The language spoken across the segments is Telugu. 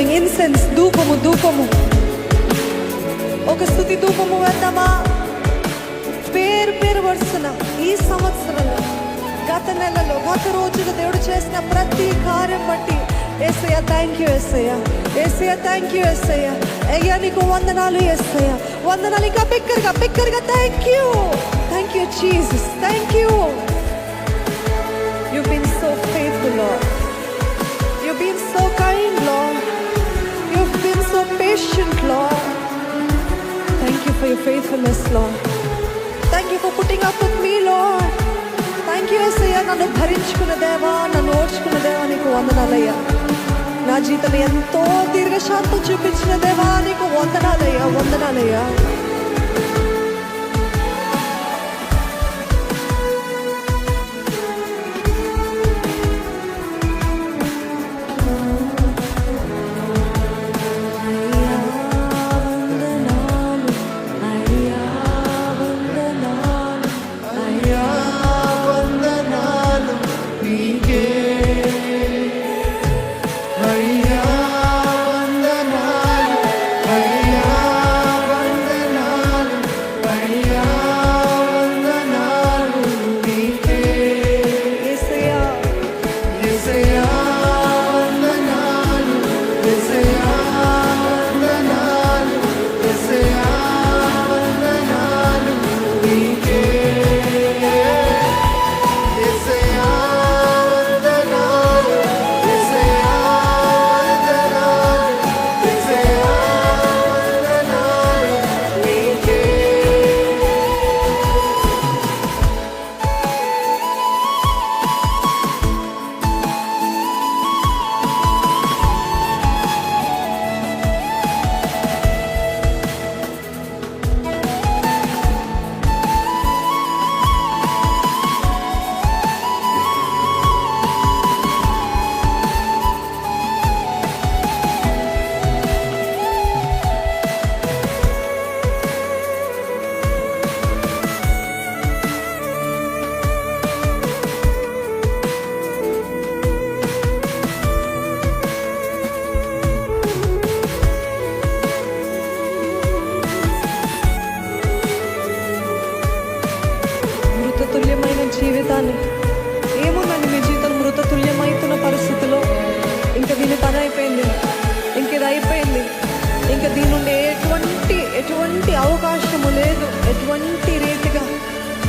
గివింగ్ ఇన్సెన్స్ ధూపము ధూపము ఒక స్థుతి ధూపము వేద్దామా? పేరు పేరు వరుసన ఈ సంవత్సరంలో గత నెలలో గత రోజులు దేవుడు చేసిన ప్రతి కార్యం బట్టి. Yesayya thank you Yesayya. Yesayya thank you Yesayya. అయ్యా నీకు వందనాలు ఏసయ్య. వందనాలు ఇంకా బిక్కరగా బిక్కరగా thank you thank you Jesus thank you you been so ఫేత్ఫుల్లో so Lord. Thank thank you your faithfulness, Lord. Thank thank you putting up with me, Lord. Thank you Yesayya నన్ను భరించుకున్న దేవా నన్ను ఓర్చుకున్న దేవా నీకు వందనాలయ్యా నా జీవితం ఎంతో దీర్ఘశాంతం చూపించిన దేవా నీకు వందనాలయ్యా వందనాలయ్యా అయిపోయింది. ఇంక ఇది అయిపోయింది. ఇంకా దీని నుండి ఎటువంటి ఎటువంటి అవకాశము లేదు. ఎటువంటి రీతిగా.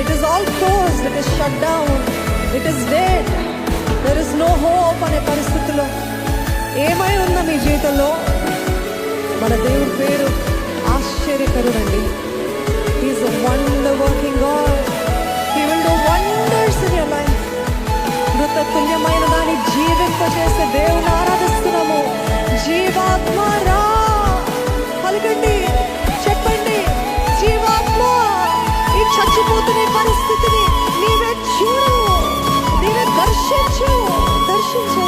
It is all close it is shut down it is dead there is no hope అనే పరిస్థితిలో. ఏమై ఉందా మీ జీవితంలో? మన దేవుడి పేరు ఆశ్చర్యకరుడండి. 谢谢。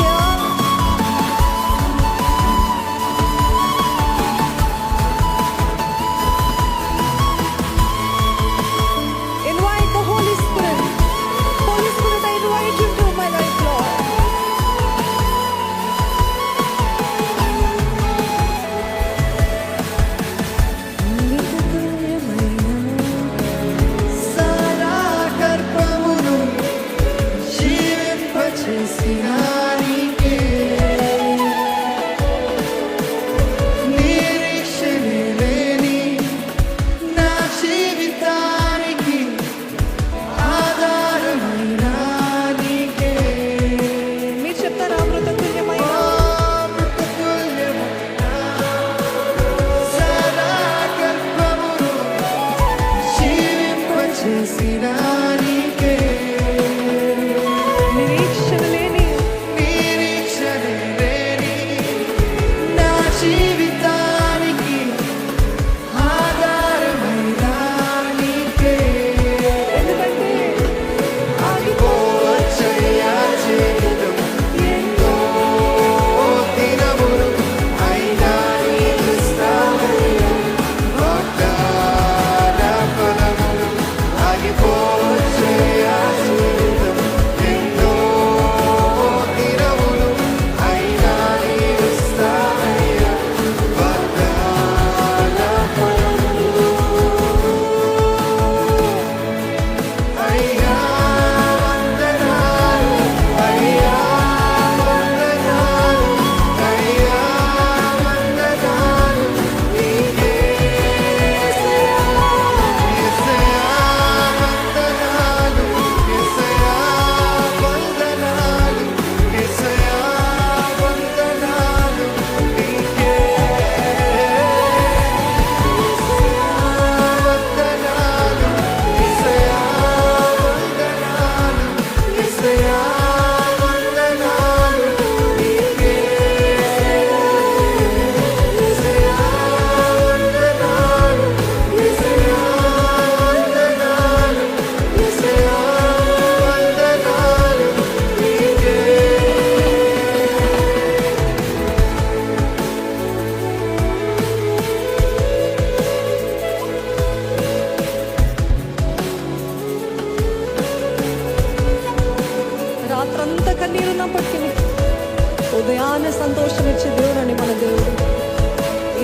హృదయాన్ని సంతోషం ఇచ్చే దేవుడు అని మన దేవుడు.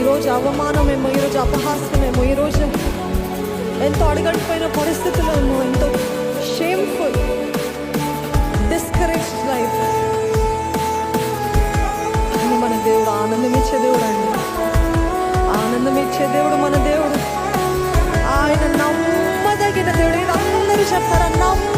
ఈరోజు అవమానమేమో ఈరోజు అపహాస్యమేమో ఈరోజు ఎంతో అడగడిపోయిన పరిస్థితులేమో ఎంతో షేమ్ఫుల్ డిస్కరేజ్ లైఫ్ కానీ మన దేవుడు ఆనందం ఇచ్చే దేవుడు అండి. ఆనందం ఇచ్చే దేవుడు మన దేవుడు. ఆయన నమ్మదగిన దేవుడు. ఇది అందరూ చెప్తారా? నమ్మ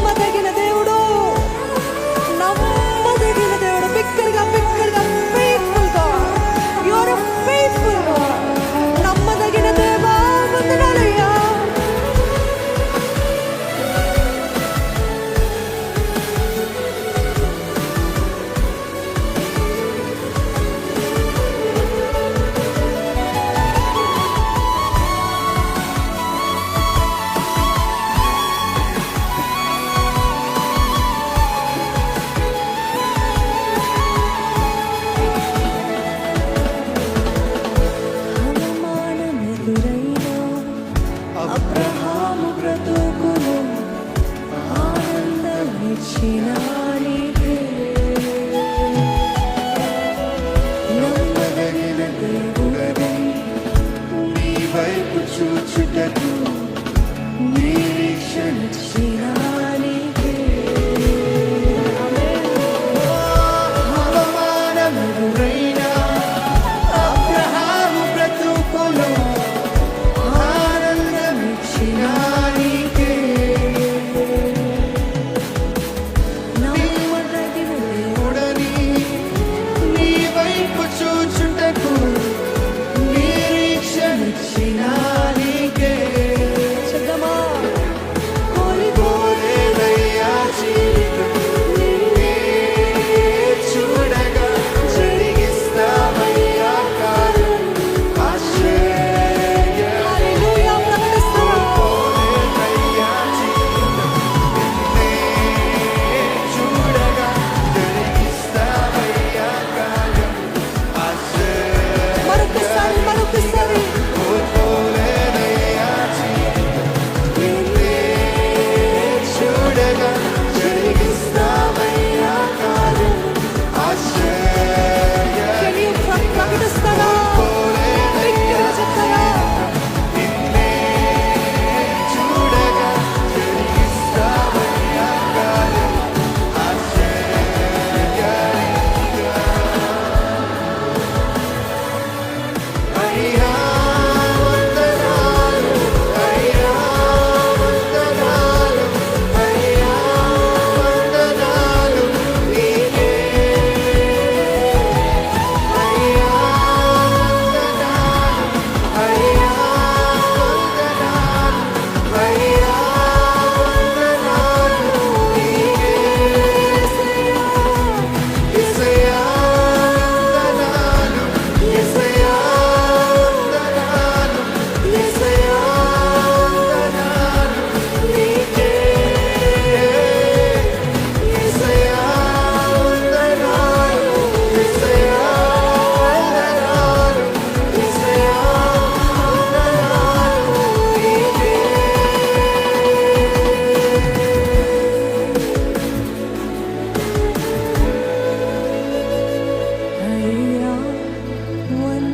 One